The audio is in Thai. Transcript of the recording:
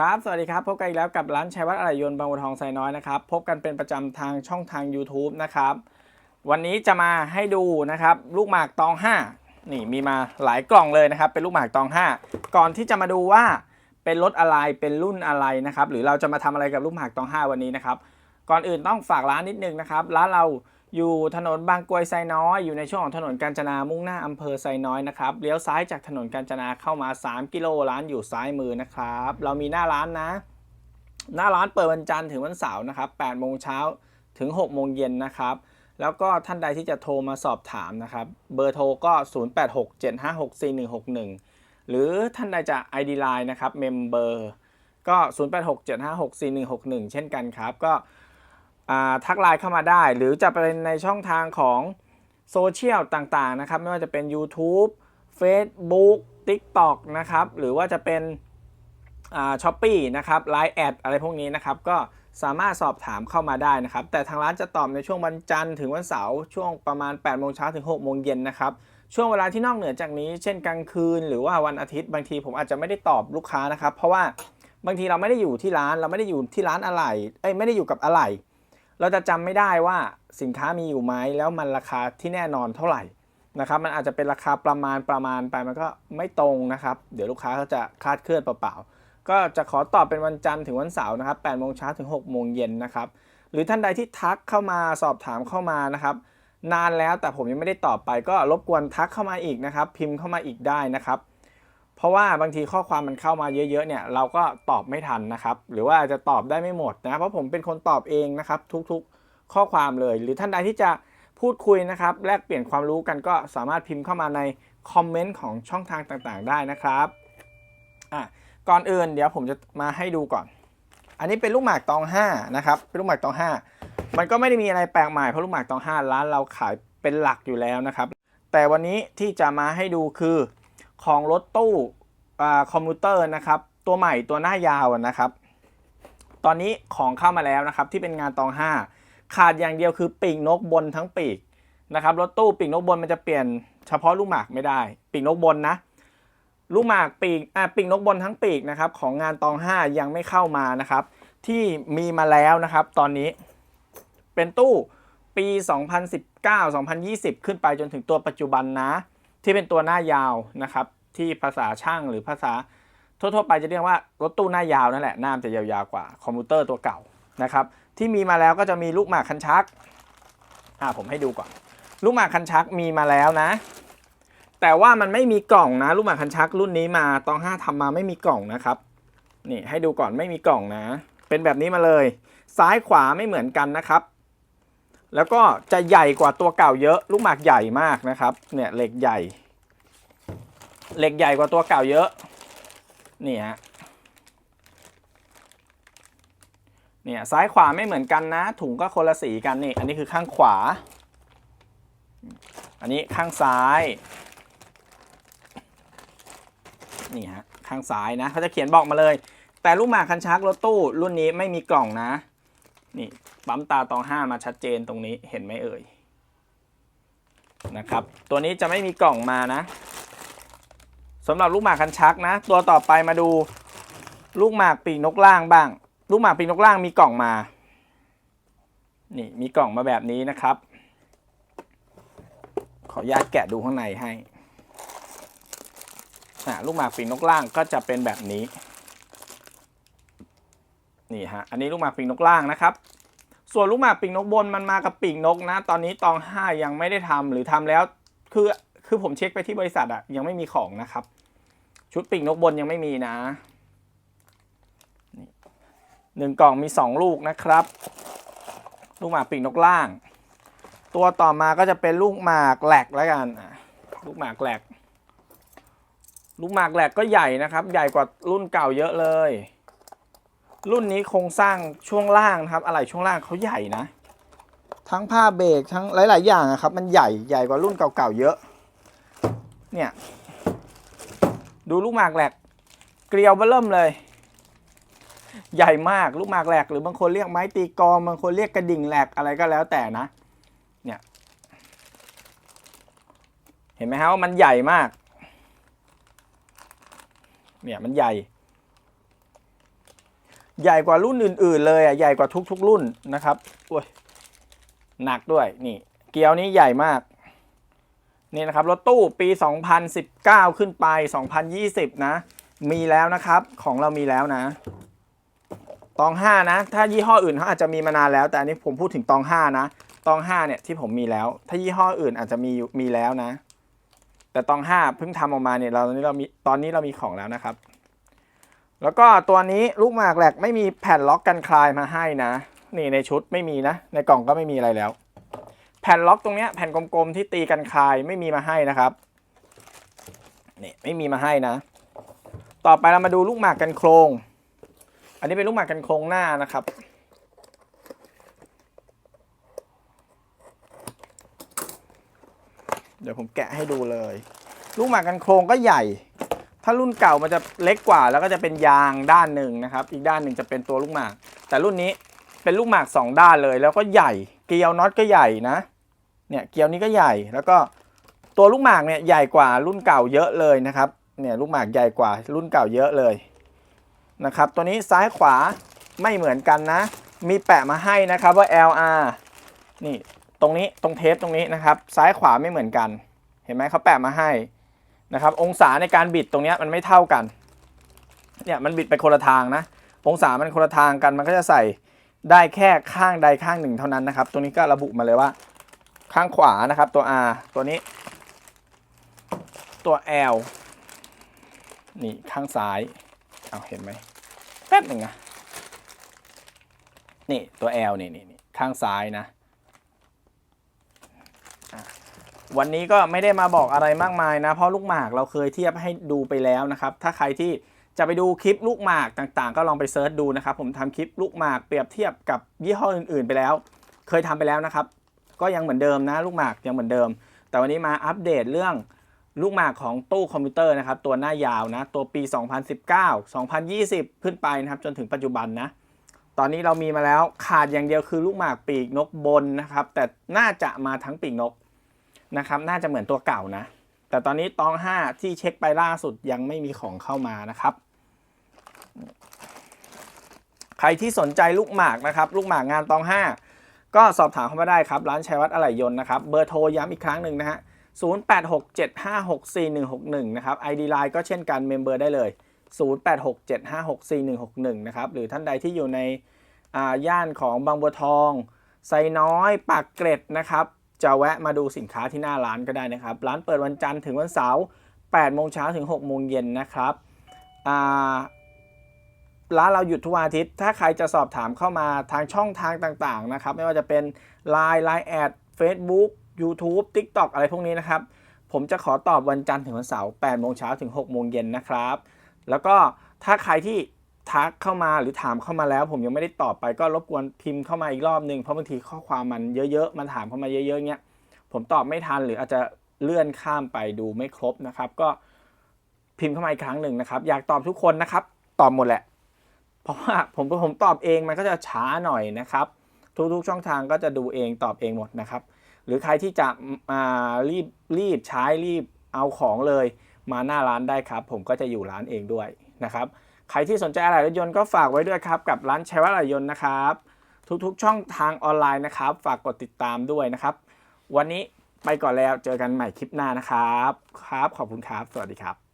ครับ สวัสดีครับ พบกันอีกแล้วกับร้านชัยวัฒน์อะไหล่ยนต์บางบัวทองไซน้อยนะครับ พบกันเป็นประจำทางช่องทาง YouTube นะครับ วันนี้จะมาให้ดูนะครับ ลูกหมากตอง 5 นี่มีมาหลายกล่องเลยนะครับ เป็นลูกหมากตอง 5 ก่อนที่จะมาดูว่าเป็นรถอะไร เป็นรุ่นอะไรนะครับ หรือเราจะมาทำอะไรกับลูกหมากตอง 5 วันนี้นะครับ ก่อนอื่นต้องฝากร้านนิดนึงนะครับ ร้านเรา อยู่ถนนบางกรวยไซน้อยอยู่ในช่วงของถนนกาญจนามุ่งหน้าอำเภอไซน้อยนะครับเลี้ยวซ้ายจากถนนกาญจนาเข้ามา 3 กิโลร้านอยู่ซ้ายมือนะครับ เรามีหน้าร้านนะ หน้าร้านเปิดวันจันทร์ถึงวันเสาร์นะครับ8โมงเช้าถึง6โมงเย็นนะครับ แล้วก็ท่านใดที่จะโทรมาสอบถามนะครับ เบอร์โทรก็ 0867564161 หรือท่านใดจะ ID Line นะครับเมมเบอร์ก็ 0867564161 เช่นกันครับก็ ทักไลน์เข้ามาได้ หรือจะเป็นในช่องทางของโซเชียลต่างๆนะครับ ไม่ว่าจะเป็น YouTube Facebook TikTok นะครับ หรือว่าจะเป็นช้อปปี้นะครับไลน์แอดอะไรพวกนี้นะครับ ก็สามารถสอบถามเข้ามาได้นะครับ แต่ทางร้านจะตอบในช่วงวันจันทร์ถึงวันเสาร์ช่วงประมาณ 8 โมงเช้าถึง 6 โมงเย็นนะครับ ช่วงเวลาที่นอกเหนือจากนี้ เช่นกลางคืน หรือว่าวันอาทิตย์บางทีผมอาจจะไม่ได้ตอบลูกค้านะครับ เพราะว่าบางทีเราไม่ได้อยู่ที่ร้านเราไม่ได้อยู่ที่ร้านอะไหล่เอ้ยไม่ได้อยู่กับอะไหล่ เราจะจำไม่ได้ว่าสินค้ามีอยู่ไหมแล้วมันราคาที่แน่นอนเท่าไหร่นะครับ มันอาจจะเป็นราคาประมาณประมาณไปมันก็ไม่ตรงนะครับ เดี๋ยวลูกค้าเขาจะคาดเคลื่อนเปล่าๆก็จะขอตอบเป็นวันจันทร์ถึงวันเสาร์นะครับ8โมงเช้าถึง6โมงเย็นนะครับ หรือท่านใดที่ทักเข้ามาสอบถามเข้ามานะครับ นานแล้วแต่ผมยังไม่ได้ตอบไปก็รบกวนทักเข้ามาอีกนะครับ พิมพ์เข้ามาอีกได้นะครับ เพราะว่าบางทีข้อความมันเข้ามาเยอะๆเนี่ยเราก็ตอบไม่ทันนะครับ หรือว่าอาจจะตอบได้ไม่หมดนะเพราะผมเป็นคนตอบเองนะครับทุกๆข้อความเลย หรือท่านใดที่จะพูดคุยนะครับแลกเปลี่ยนความรู้กันก็สามารถพิมพ์เข้ามาในคอมเมนต์ของช่องทางต่างๆ ได้นะครับอะก่อนอื่นเดี๋ยวผมจะมาให้ดูก่อน อันนี้เป็นลูกหมากตอง5นะครับเป็นลูกหมากตอง 5 มันก็ไม่ได้มีอะไรแปลกใหม่เพราะลูกหมากตอง 5 ร้านเราขายเป็นหลักอยู่แล้วนะครับ แต่วันนี้ที่จะมาให้ดูคือ ของรถตู้คอมพิวเตอร์นะครับ ตัวใหม่ตัวหน้ายาวนะครับ ตอนนี้ของเข้ามาแล้วนะครับที่เป็นงานตอง 5 ขาดอย่างเดียวคือปีกนกบนทั้งปีกนะครับรถตู้ปีกนกบนมันจะเปลี่ยนเฉพาะลูกหมากไม่ได้ปีกนกบนนะลูกหมากปีกอะปีกนกบนทั้งปีกนะครับของงานตอง 5 ยังไม่เข้ามานะครับ ที่มีมาแล้วนะครับ ตอนนี้เป็นตู้ปี 2019 2020 ขึ้นไปจนถึงตัวปัจจุบันนะ ที่เป็นตัวหน้ายาวนะครับ ที่ภาษาช่างหรือภาษาทั่วๆไปจะเรียกว่ารถตู้หน้ายาวนั่นแหละหน้ามจะยาวๆกว่าคอมพิวเตอร์ตัวเก่านะครับ ที่มีมาแล้วก็จะมีลูกหมากคันชักอ่าผมให้ดูก่อน ลูกหมากคันชักมีมาแล้วนะ แต่ว่ามันไม่มีกล่องนะ ลูกหมากคันชักรุ่นนี้มาตองห้าทำมาไม่มีกล่องนะครับนี่ให้ดูก่อนไม่มีกล่องนะ เป็นแบบนี้มาเลย ซ้ายขวาไม่เหมือนกันนะครับ แล้วก็จะใหญ่กว่าตัวเก่าเยอะ ลูกหมากใหญ่มากนะครับ เนี่ยเหล็กใหญ่ เหล็กใหญ่กว่าตัวเก่าเยอะ นี่ฮะ เนี่ยซ้ายขวาไม่เหมือนกันนะ ถุงก็คนละสีกันนี่ อันนี้คือข้างขวา อันนี้ข้างซ้าย นี่ฮะ ข้างซ้ายนะ เขาจะเขียนบอกมาเลย แต่ลูกหมากคันชักรถตู้รุ่นนี้ไม่มีกล่องนะ นี่ ปั๊มตาตองห้ามาชัดเจนตรงนี้เห็นไหมเอ่ยนะครับ ตัวนี้จะไม่มีกล่องมานะสำหรับลูกหมากคันชักนะ ตัวต่อไปมาดูลูกหมากปีกนกล่างบ้าง ลูกหมากปีกนกล่างมีกล่องมา นี่มีกล่องมาแบบนี้นะครับ ขออนุญาตแกะดูข้างในให้อะลูกหมากปีกนกล่างก็จะเป็นแบบนี้ นี่ฮะ อันนี้ลูกหมากปีกนกล่างนะครับ ส่วนลูกหมากปีกนกบนมันมากับปีกนกนะ ตอนนี้ตองห้ายังไม่ได้ทำหรือทำแล้ว คือคือผมเช็คไปที่บริษัทอะยังไม่มีของนะครับ ชุดปีกนกบนยังไม่มีนะหนึ่งกล่องมีสองลูกนะครับ ลูกหมากปีกนกล่าง ตัวต่อมาก็จะเป็นลูกหมากแหลกแล้วกันลูกหมากแหลก ลูกหมากแหลกก็ใหญ่นะครับ ใหญ่กว่ารุ่นเก่าเยอะเลย รุ่นนี้โครงสร้างช่วงล่างนะครับ อะไรช่วงล่างเขาใหญ่นะ ทั้งผ้าเบรกทั้งหลาย ๆ อย่างอะครับ มันใหญ่ใหญ่กว่ารุ่นเก่าๆเยอะ เนี่ย ดูลูกหมากแหลก เกลียวเบ้อเริ่มเลย ใหญ่มากลูกหมากแหลก หรือบางคนเรียกไม้ตีกลองบางคนเรียกกระดิ่งแหลกอะไรก็แล้วแต่นะ เนี่ย เห็นไหมฮะว่ามันใหญ่มาก เนี่ยมันใหญ่ ใหญ่กว่ารุ่นอื่น ๆ เลยอะใหญ่กว่าทุก ๆ รุ่นนะครับโอ้ยหนักด้วยนี่ เกียวนี้ใหญ่มากนี่นะครับรถตู้ปี 2019 ขึ้นไป 2020 นะ มีแล้วนะครับของเรามีแล้วนะตองห้านะ ถ้ายี่ห้ออื่นเขาอาจจะมีมานานแล้ว แต่อันนี้ผมพูดถึงตองห้านะตองห้าเนี่ยที่ผมมีแล้ว ถ้ายี่ห้ออื่นอาจจะมีมีแล้วนะ แต่ตองห้าเพิ่งทำออกมาเนี่ยเราตอนนี้เรามีตอนนี้เรามีของแล้วนะครับ แล้วก็ตัวนี้ลูกหมากแหลกไม่มีแผ่นล็อกกันคลายมาให้นะ นี่ในชุดไม่มีนะ ในกล่องก็ไม่มีอะไรแล้ว แผ่นล็อกตรงเนี้ยแผ่นกลมๆที่ตีกันคลายไม่มีมาให้นะครับนี่ไม่มีมาให้นะ ต่อไปเรามาดูลูกหมากกันโครง อันนี้เป็นลูกหมากกันโครงหน้านะครับ เดี๋ยวผมแกะให้ดูเลย ลูกหมากกันโครงก็ใหญ่ารุ่นเก่ามันจะเล็กกว่า แล้วก็จะเป็นยางด้านหนึ่งนะครับ อีกด้านหนึ่งจะเป็นตัวลูกหมาก แต่รุ่นนี้เป็นลูกหมากสองด้านเลย แล้วก็ใหญ่ เกลียวน็อตก็ใหญ่นะ เนี่ยเกลียวนี้ก็ใหญ่ แล้วก็ตัวลูกหมากเนี่ยใหญ่กว่ารุ่นเก่าเยอะเลยนะครับ เนี่ยลูกหมากใหญ่กว่ารุ่นเก่าเยอะเลยนะครับ ตัวนี้ซ้ายขวาไม่เหมือนกันนะ มีแปะมาให้นะครับว่า LR นี่ตรงนี้ตรงเทปตรงนี้นะครับ ซ้ายขวาไม่เหมือนกัน เห็นไหมเขาแปะมาให้ นะครับ องศาในการบิดตรงนี้มันไม่เท่ากัน เนี่ยมันบิดไปคนละทางนะ องศามันคนละทางกันมันก็จะใส่ได้แค่ข้างใดข้างหนึ่งเท่านั้นนะครับตรงนี้ก็ระบุมาเลยว่า ข้างขวานะครับ ตัว R ตัวนี้ ตัว L นี่ข้างซ้าย เอาเห็นไหมแป๊บหนึ่งนะนี่ตัว L นี่นี่นี่ข้างซ้ายนะอะ วันนี้ก็ไม่ได้มาบอกอะไรมากมายนะ เพราะลูกหมากเราเคยเทียบให้ดูไปแล้วนะครับ ถ้าใครที่จะไปดูคลิปลูกหมากต่างๆ ก็ลองไปเซิร์ชดูนะครับ ผมทำคลิปลูกหมากเปรียบเทียบกับยี่ห้ออื่นๆไปแล้ว เคยทำไปแล้วนะครับ ก็ยังเหมือนเดิมนะ ลูกหมากยังเหมือนเดิม แต่วันนี้มาอัปเดตเรื่องลูกหมากของตู้คอมพิวเตอร์นะครับ ตัวหน้ายาวนะ ตัวปี 2019 2020 ขึ้นไปนะครับ จนถึงปัจจุบันนะ ตอนนี้เรามีมาแล้วขาดอย่างเดียวคือลูกหมากปีกนกบนนะครับ แต่น่าจะมาทั้งปีกนก นะครับน่าจะเหมือนตัวเก่านะ แต่ตอนนี้ตอง 5 ที่เช็คไปล่าสุดยังไม่มีของเข้ามานะครับ ใครที่สนใจลูกหมากนะครับ ลูกหมากงานตอง 5 ก็สอบถามเข้ามาได้ครับ ร้านชัยวัฒน์อะไหล่ยนต์นะครับเบอร์โทรย้ำอีกครั้งหนึ่งนะฮะ0867564161 นะครับ ID Line ก็เช่นกันเมมเบอร์ได้เลย 0867564161 นะครับ หรือท่านใดที่อยู่ในอ่าย่านของบางบัวทอง ไซน้อย ปากเกร็ดนะครับ จะแวะมาดูสินค้าที่หน้าร้านก็ได้นะครับ ร้านเปิดวันจันทร์ถึงวันเสาร์8โมงเช้าถึง6โมงเย็นนะครับร้านเราหยุดทุกวันอาทิตย์ ถ้าใครจะสอบถามเข้ามาทางช่องทางต่างๆนะครับ ไม่ว่าจะเป็น Line Line แอด Facebook YouTube TikTok อะไรพวกนี้นะครับ ผมจะขอตอบวันจันทร์ถึงวันเสาร์8โมงเช้าถึง6โมงเย็นนะครับ แล้วก็ถ้าใครที่ ทักเข้ามาหรือถามเข้ามาแล้ว ผมยังไม่ได้ตอบไปก็รบกวนพิมพ์เข้ามาอีกรอบนึงเพราะบางทีข้อความมันเยอะๆมันถามเข้ามาเยอะๆเงี้ยผมตอบไม่ทันหรืออาจจะเลื่อนข้ามไปดูไม่ครบนะครับ ก็พิมพ์เข้ามาอีกครั้งหนึ่งนะครับ อยากตอบทุกคนนะครับ ตอบหมดแหละ เพราะว่าผมผมตอบเองมันก็จะช้าหน่อยนะครับ ทุกๆช่องทางก็จะดูเองตอบเองหมดนะครับ หรือใครที่จะมารีบรีบใช้รีบเอาของเลย มาหน้าร้านได้ครับ ผมก็จะอยู่ร้านเองด้วยนะครับ ใครที่สนใจอะไรรถยนต์ก็ฝากไว้ด้วยครับกับร้านชัยวัฒน์อะไรยนต์นะครับ ทุกๆ ช่องทางออนไลน์นะครับ ฝากกดติดตามด้วยนะครับ วันนี้ไปก่อนแล้วเจอกันใหม่คลิปหน้านะครับ ครับขอบคุณครับ สวัสดีครับ